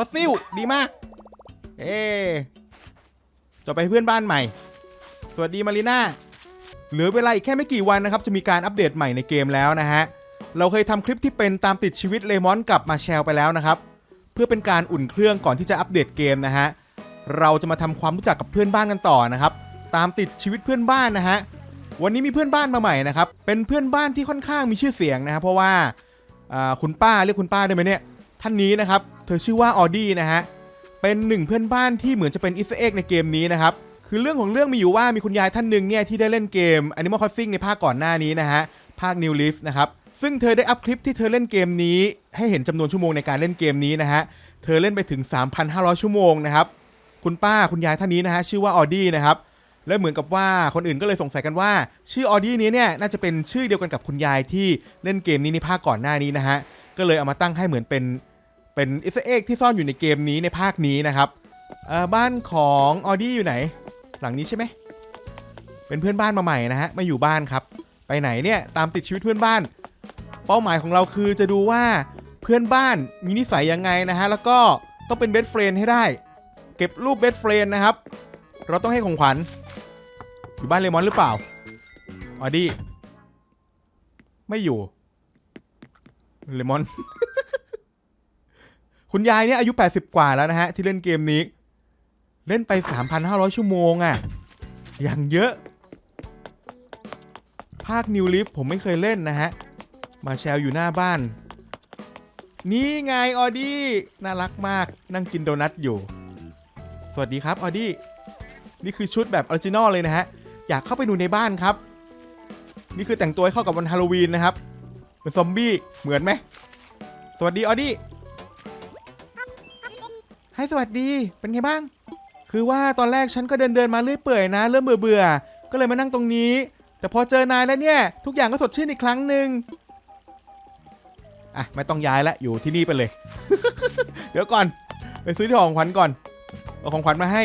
อสซิลดีมาก เอ๊จะไปเพื่อนบ้านใหม่ สวัสดีมารีนาเหลือเวลาอีกแค่ไม่กี่วันนะครับ จะมีการอัปเดตใหม่ในเกมแล้วนะฮะ เราเคยทำคลิปที่เป็นตามติดชีวิตเลมอนกับมาแชลไปแล้วนะครับ เพื่อเป็นการอุ่นเครื่องก่อนที่จะอัปเดตเกมนะฮะ เราจะมาทำความรู้จักกับเพื่อนบ้านกันต่อนะครับ ตามติดชีวิตเพื่อนบ้านนะฮะ วันนี้มีเพื่อนบ้านมาใหม่นะครับ เป็นเพื่อนบ้านที่ค่อนข้างมีชื่อเสียงนะครับเพราะว่าคุณป้าเรียกคุณป้าได้ไหมเนี่ย ท่านนี้นะครับ ธอชื่อว่าออดี้นะฮะ เป็นหนึ่งเพื่อนบ้านที่เหมือนจะเป็นอิสเอ็กในเกมนี้นะครับ คือเรื่องของเรื่องมีอยู่ว่ามีคุณยายท่านหนึ่งเนี่ยที่ได้เล่นเกม Animal Crossing ในภาคก่อนหน้านี้นะฮะ ภาค New Leaf นะครับ ซึ่งเธอได้อัพคลิปที่เธอเล่นเกมนี้ ให้เห็นจำนวนชั่วโมงในการเล่นเกมนี้นะฮะ เธอเล่นไปถึง 3,500 ชั่วโมงนะครับ คุณป้าคุณยายท่านนี้นะฮะชื่อว่าออดี้นะครับและเหมือนกับว่าคนอื่นก็เลยสงสัยกันว่า ชื่อออดี้นี้เนี่ยน่าจะเป็นชื่อเดียวกันกับคุณยายที่เล่นเกมนี้ในภาคก่อนหน้านี้นะฮะก็เลยเอามาตั้งให้เหมือนเป็น เป็นอิสเอ็กที่ซ่อนอยู่ในเกมนี้ในภาคนี้นะครับบ้านของออดี้อยู่ไหน หลังนี้ใช่ไหมเป็นเพื่อนบ้านมาใหม่นะฮะมาอยู่บ้านครับ ไปไหนเนี่ยตามติดชีวิตเพื่อนบ้าน เป้าหมายของเราคือจะดูว่าเพื่อนบ้านมีนิสัยยังไงนะฮะแล้วก็ต้องเป็นเบสเฟรนให้ได้ เก็บรูปเบสเฟรนนะครับ เราต้องให้ของขวัญอยู่บ้านเลมอนหรือเปล่าออดี้ไม่อยู่เลมอน คุณยายเนี่ยอายุ 80 กว่าแล้วนะฮะ ที่เล่นเกมนี้ เล่นไป 3,500 ชั่วโมงอะ่ะ อย่างเยอะ ภาค New Leaf ผมไม่เคยเล่นนะฮะ มาแชลอยู่หน้าบ้าน นี่ไงออดี้น่ารักมากนั่งกินโดนัทอยู่ สวัสดีครับออดี้นี่คือชุดแบบออริจินอลเลยนะฮะ อยากเข้าไปดูในบ้านครับ นี่คือแต่งตัวให้เข้ากับวันฮาโลวีนนะครับ เป็นซอมบี้เหมือนไหมสวัสดีออดี้ ให้สวัสดี เป็นไงบ้าง คือว่าตอนแรกฉันก็เดินเดินมาเรื่อยเปื่อยนะ เริ่มเบื่อเบื่อ ก็เลยมานั่งตรงนี้ แต่พอเจอนายแล้วเนี่ย ทุกอย่างก็สดชื่นอีกครั้งหนึ่งอะไม่ต้องย้ายล้วอยู่ที่นี่ไปเลย เดี๋ยวก่อน ไปซื้อที่ของขวัญก่อน เอาของขวัญมาให้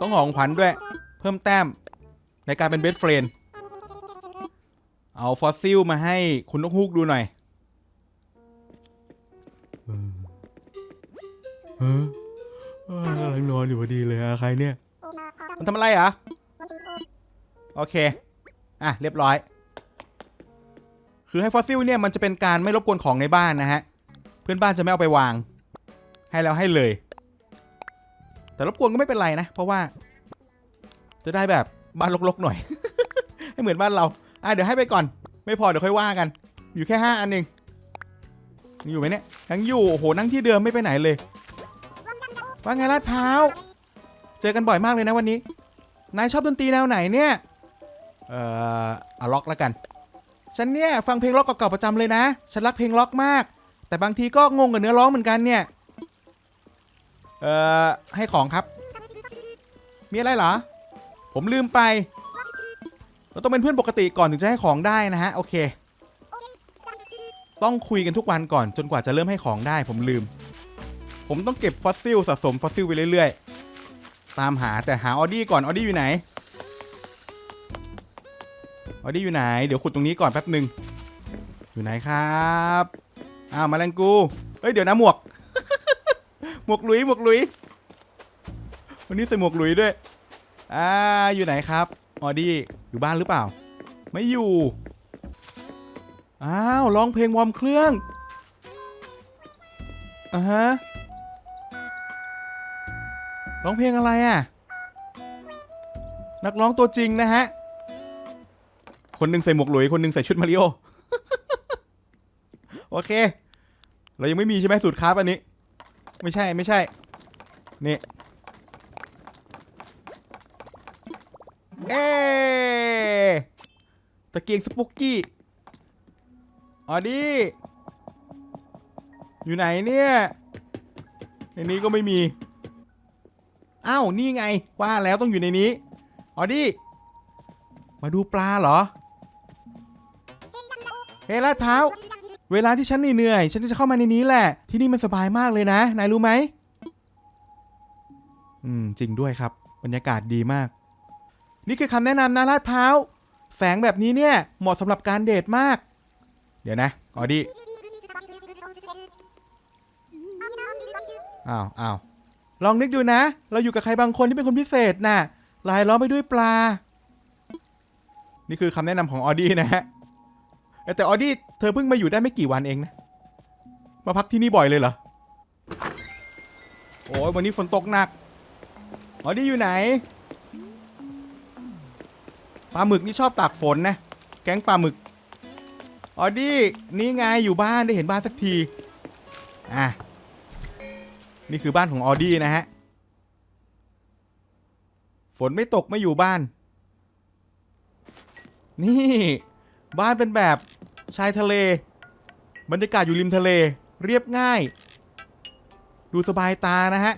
ต้องของขวัญด้วย เพิ่มแต้มในการเป็นเบสเฟรน เอาฟอสซิลมาให้คุณนกฮูกดูหน่อย เออเออกำลังนอนอยู่พอดีเลยอะใครเนี่ย มันทำอะไรเหรอโอเค อะ เรียบร้อย คือให้ฟอสซิลเนี่ยมันจะเป็นการไม่รบกวนของในบ้านนะฮะ เพื่อนบ้านจะไม่เอาไปวาง ให้แล้วให้เลย แต่รบกวนก็ไม่เป็นไรนะ เพราะว่า จะได้แบบบ้านรกๆหน่อย ให้เหมือนบ้านเรา อะเดี๋ยวให้ไปก่อน ไม่พอเดี๋ยวค่อยว่ากัน อยู่แค่ห้าอันเองอยู่ไหมเนี่ย ยังอยู่ โอ้โห นั่งที่เดิมไม่ไปไหนเลย ว่าไงลาดพร้าว เจอกันบ่อยมากเลยนะวันนี้ นายชอบดนตรีแนวไหนเนี่ย เอ่อเอาล็อกแล้วกัน ฉันเนี่ยฟังเพลงล็อกเก่าๆประจำเลยนะ ฉันรักเพลงล็อกมาก แต่บางทีก็งงกับเนื้อร้องเหมือนกันเนี่ย เอ่อ ให้ของครับ มีอะไรเหรอ ผมลืมไป เราต้องเป็นเพื่อนปกติก่อนถึงจะให้ของได้นะฮะ โอเค ต้องคุยกันทุกวันก่อนจนกว่าจะเริ่มให้ของได้ ผมลืม ผมต้องเก็บฟอสซิลสะสมฟอสซิลไปเรื่อยๆ ตามหาแต่หาออดี้ก่อนออดี้อยู่ไหนออดี้อยู่ไหน เดี๋ยวขุดตรงนี้ก่อนแป๊บหนึ่งอยู่ไหนครับอ้าวมาแรงกูเฮ้ยเดี๋ยวนะหมวก หมวกลุยหมวกลุยวันนี้ใส่หมวกลุยด้วยอ่าอยู่ไหนครับออดี้อยู่บ้านหรือเปล่า ไม่อยู่อ้าวร้องเพลงวอร์มเครื่องอ่าฮะ ร้องเพลงอะไรอะ นักร้องตัวจริงนะฮะ คนหนึ่งใส่หมวกหลุย คนหนึ่งใส่ชุดมาริโอ โอเค เรายังไม่มีใช่ไหมสูตรคราฟอันนี้ ไม่ใช่ไม่ใช่ นี่ เอ๊ะตะเกียงสปุกกี้ ออดี้ อยู่ไหนเนี่ย ในนี้ก็ไม่มี อ้าวนี่ไงว่าแล้วต้องอยู่ในนี้ออดี้มาดูปลาเหรอเฮ้ลาดเท้าวเวลาที่ฉันเหนื่อยๆฉันจะเข้ามาในนี้แหละ ที่นี่มันสบายมากเลยนะ นายรู้ไหมอืมจริงด้วยครับ บรรยากาศดีมาก นี่คือคำแนะนำนะลาดพร้าวแสงแบบนี้เนี่ยเหมาะสำหรับการเดทมาก เดี๋ยวนะออดี้อ้าวอ้าว ลองนึกดูนะ เราอยู่กับใครบางคนที่เป็นคนพิเศษน่ะลายล้อมไปด้วยปลา นี่คือคำแนะนำของออดี้นะฮะเอ้ยแต่ออดี้เธอเพิ่งมาอยู่ได้ไม่กี่วันเองนะ มาพักที่นี่บ่อยเลยเหรอ โอ้ยวันนี้ฝนตกหนัก ออดี้อยู่ไหน ปลาหมึกนี่ชอบตากฝนนะ แก๊งปลาหมึก ออดี้นี่ไงอยู่บ้านได้เห็นบ้านสักที อะ นี่คือบ้านของออดี้นะฮะ ฝนไม่ตกไม่อยู่บ้าน นี่ บ้านเป็นแบบชายทะเล บรรยากาศอยู่ริมทะเล เรียบง่าย ดูสบายตานะฮะ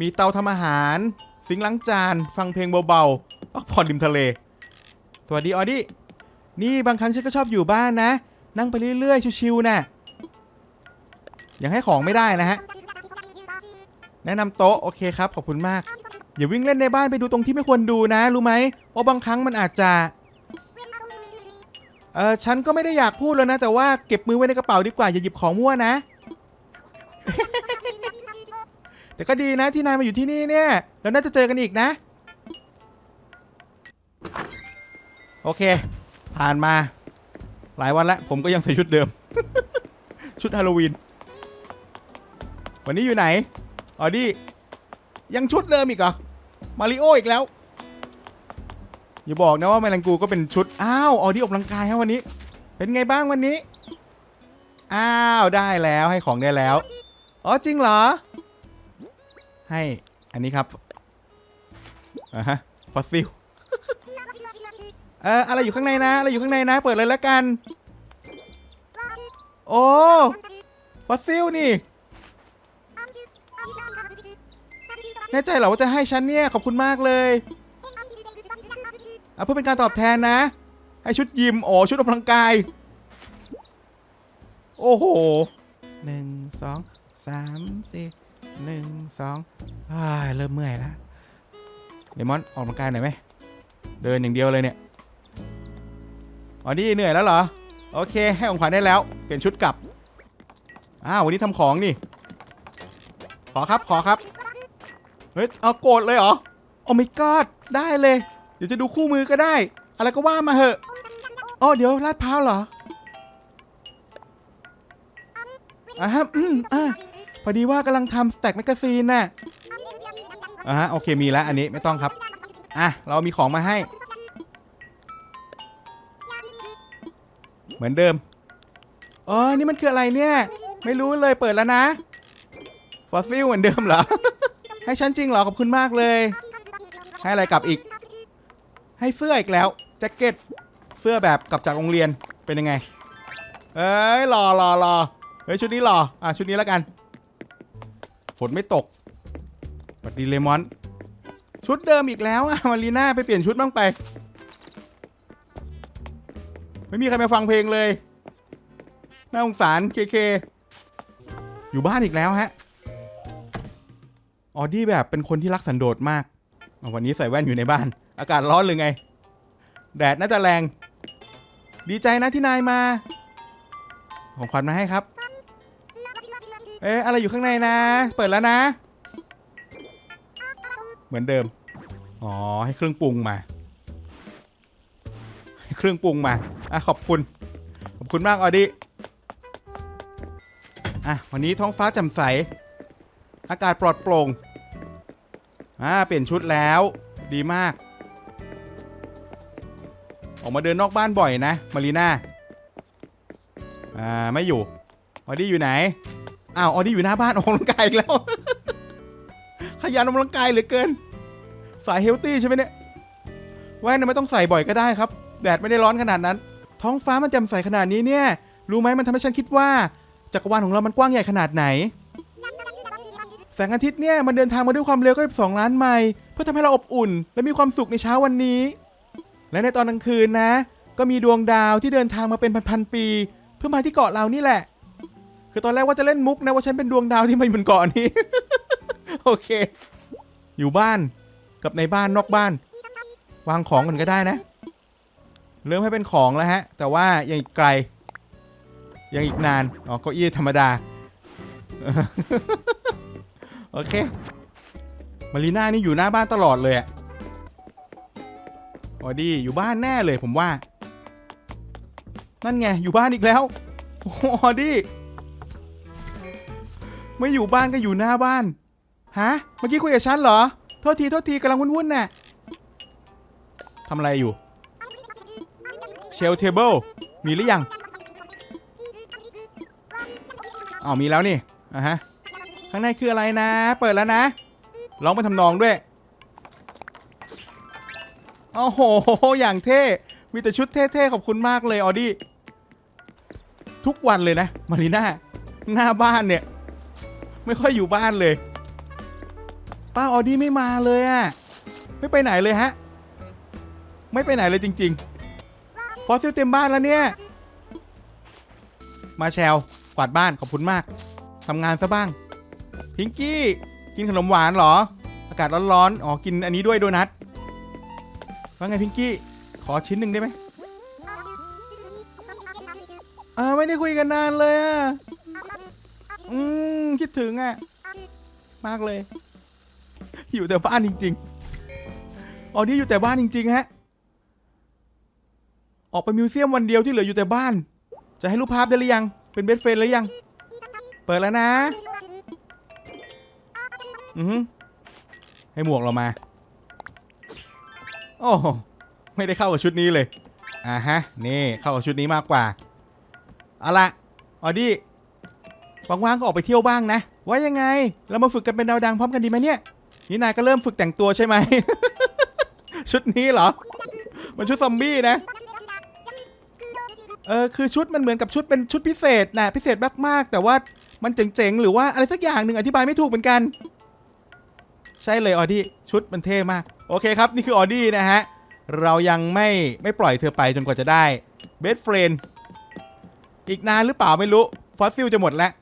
มีเตาทำอาหารซิงล้างจาน ฟังเพลงเบาๆพักผ่อนริมทะเล สวัสดีออดี้ นี่บางครั้งฉันก็ชอบอยู่บ้านนะ นั่งไปเรื่อยๆ ชิวๆนะ่ะยังให้ของไม่ได้นะฮะ แนะนำโต๊ะโอเคครับขอบคุณมาก อย่าวิ่งเล่นในบ้านไปดูตรงที่ไม่ควรดูนะ รู้ไหมว่าบางครั้งมันอาจจะเออฉันก็ไม่ได้อยากพูดแล้วนะ แต่ว่าเก็บมือไว้ในกระเป๋าดีกว่าอย่าหยิบของมั่วนะ แต่ก็ดีนะที่นายมาอยู่ที่นี่เนี่ยแล้วน่าจะเจอกันอีกนะ โอเค ผ่านมา หลายวันแล้ว ผมก็ยังใส่ชุดเดิม ชุดฮาโลวีนวันนี้อยู่ไหน ออดี้ยังชุดเดิมอีกเหรอ มาริโออีกแล้ว อย่าบอกนะว่าแมลังกูก็เป็นชุด อ้าวออดี้ออกกำลังกายฮะวันนี้ เป็นไงบ้างวันนี้ อ้าวได้แล้วให้ของได้แล้ว อ๋อจริงเหรอ ให้อันนี้ครับอ่าฮะฟอสซิลเอออะไรอยู่ข้างในนะ อะไรอยู่ข้างในนะ เปิดเลยแล้วกัน โอ้ฟอสซิลนี่ น่ใจเหรอว่าจะให้ฉันเนี่ยขอบคุณมากเลยอะเพื่อเป็นการตอบแทนนะ ให้ชุดยิมโอ้ชุดออกกำลังกาย โอ้โหหนึ่งสองสามสี่หนึ่งสองอ่าเริ่มเมื่อยแล้วเดมอนออกกำลังกายหน่อยไหมเดินอย่างเดียวเลยเนี่ยอ๋อนี่เหนื่อยแล้วเหรอ โอเค ให้ของขวัญได้แล้ว เปลี่ยนชุดกลับอ้าววันนี้ทำของนี่ ขอครับขอครับ เฮ้ยเอาโกรธเลยเหรอโอ้ไม่กอดได้เลย เดี๋ยวจะดูคู่มือก็ได้ อะไรก็ว่ามาเหอะอ๋อเดี๋ยวลาดพร้าวเหรออ่าฮะอืมอ่าพอดีว่ากำลังทำสแต็กแมกกาซีนน่ะอ่าฮะโอเคมีแล้วอันนี้ไม่ต้องครับ อะ เรามีของมาให้ เหมือนเดิมอ๋อนี่มันคืออะไรเนี่ย ไม่รู้เลยเปิดแล้วนะ ฟอสซิลเหมือนเดิมเหรอ ให้ฉันจริงเหรอขอบคุณมากเลย ให้อะไรกลับอีก ให้เสื้ออีกแล้วแจ็คเก็ตเสื้อแบบกลับจากโรงเรียนเป็นยังไง เอ้ยรอรอรอเฮ้ยชุดนี้รออะชุดนี้แล้วกัน ฝนไม่ตกสวัสดีเลมอน ชุดเดิมอีกแล้วอะมารีน่าไปเปลี่ยนชุดบ้างไป ไม่มีใครมาฟังเพลงเลยน่าสงสารเคเคอยู่บ้านอีกแล้วฮะ ออดี้แบบเป็นคนที่รักสันโดษมาก วันนี้ใส่แว่นอยู่ในบ้าน อากาศร้อนหรือไง แดดน่าจะแรง ดีใจนะที่นายมา ของขวัญมาให้ครับ เอ๊ะอะไรอยู่ข้างในนะ เปิดแล้วนะ เหมือนเดิม อ๋อ ให้เครื่องปรุงมาให้เครื่องปรุงมา อะขอบคุณ ขอบคุณมากออดี้อะวันนี้ท้องฟ้าแจ่มใส อากาศปลอดโปร่งอ่าเปลี่ยนชุดแล้วดีมาก ออกมาเดินนอกบ้านบ่อยนะ มารีน่าอ่าไม่อยู่ออดี้อยู่ไหนอ้าวออดี้อยู่หน้าบ้านออกกำลังกายอีกแล้ว ขยันออกกำลังกายเหลือเกิน สายเฮลตี้ใช่ไหมเนี่ยแว่นนะไม่ต้องใส่บ่อยก็ได้ครับ แดดไม่ได้ร้อนขนาดนั้น ท้องฟ้ามันแจ่มใสขนาดนี้เนี่ย รู้ไหมมันทำให้ฉันคิดว่าจักรวาลของเรามันกว้างใหญ่ขนาดไหน แสงอาทิตย์เนี่ยมันเดินทางมาด้วยความเร็ว92ล้านไมล์เพื่อทำให้เราอบอุ่น และมีความสุขในเช้าวันนี้ และในตอนกลางคืนนะ ก็มีดวงดาวที่เดินทางมาเป็นพันๆปี เพื่อมาที่เกาะเรานี่แหละ คือตอนแรกว่าจะเล่นมุกนะว่าฉันเป็นดวงดาวที่มาอยู่บนเกาะนี้ โอเค อยู่บ้านกับในบ้านนอกบ้าน วางของกันก็ได้นะ เริ่มให้เป็นของแล้วฮะ แต่ว่ายังอีกไกล ยังอีกนานอ๋อเก้าอี้ธรรมดา โอเค มารีน่านี่อยู่หน้าบ้านตลอดเลยอะออดี้อยู่บ้านแน่เลยผมว่า นั่นไงอยู่บ้านอีกแล้วโอ้โหอดี้ไม่อยู่บ้านก็อยู่หน้าบ้าน ฮะ เมื่อกี้คุยกับฉันเหรอ โทษทีโทษทีกำลังวุ่นๆน่ะทำอะไรอยู่ เชลเทเบิลมีหรือยังอ๋อมีแล้วนี่อะฮะ ข้างในคืออะไรนะ เปิดแล้วนะร้องเป็นทำนองด้วยโอ้โห อย่างเท่ มีแต่ชุดเท่ๆ ขอบคุณมากเลยออดี้ ทุกวันเลยนะ มารีน่า หน้าบ้านเนี่ย ไม่ค่อยอยู่บ้านเลย ป้าออดี้ไม่มาเลยอะไม่ไปไหนเลยฮะ ไม่ไปไหนเลยจริงๆ ฟอสซิลเต็มบ้านแล้วเนี่ย มาแชลกวาดบ้านขอบคุณมาก ทำงานซะบ้าง พิงกี้ กินขนมหวานเหรอ อากาศร้อนๆ อ๋อ กินอันนี้ด้วยโดนัท ว่าไงพิงกี้ ขอชิ้นหนึ่งได้ไหมอ่าไม่ได้คุยกันนานเลยอะ อืม คิดถึงอะ มากเลย อยู่แต่บ้านจริงๆอ๋อนี่อยู่แต่บ้านจริง ๆ ฮะ ออกไปมิวเซียมวันเดียวที่เหลืออยู่แต่บ้าน จะให้รูปภาพได้หรือยัง เป็นเบสเฟนหรือยัง เปิดแล้วนะ อือให้หมวกเรามา โอ้ไม่ได้เข้ากับชุดนี้เลย อ่าฮะ นี่เข้ากับชุดนี้มากกว่า เอาละออดี้ว่างๆก็ออกไปเที่ยวบ้างนะ ว่ายังไง เรามาฝึกกันเป็นดาวดังพร้อมกันดีไหมเนี่ย นี่นายก็เริ่มฝึกแต่งตัวใช่ไหม ชุดนี้เหรอ มันชุดซอมบี้นะ เออคือชุดมันเหมือนกับชุดเป็นชุดพิเศษนะพิเศษมากๆ แต่ว่ามันเจ๋งๆ หรือว่าอะไรสักอย่างหนึ่งอธิบายไม่ถูกเหมือนกัน ใช่เลยออดี้ชุดมันเท่มาก โอเคครับ นี่คือออดี้นะฮะ เรายังไม่ไม่ปล่อยเธอไปจนกว่าจะได้เบสเฟรนอีกนานหรือเปล่าไม่รู้ ฟอสซิลจะหมดแล้ว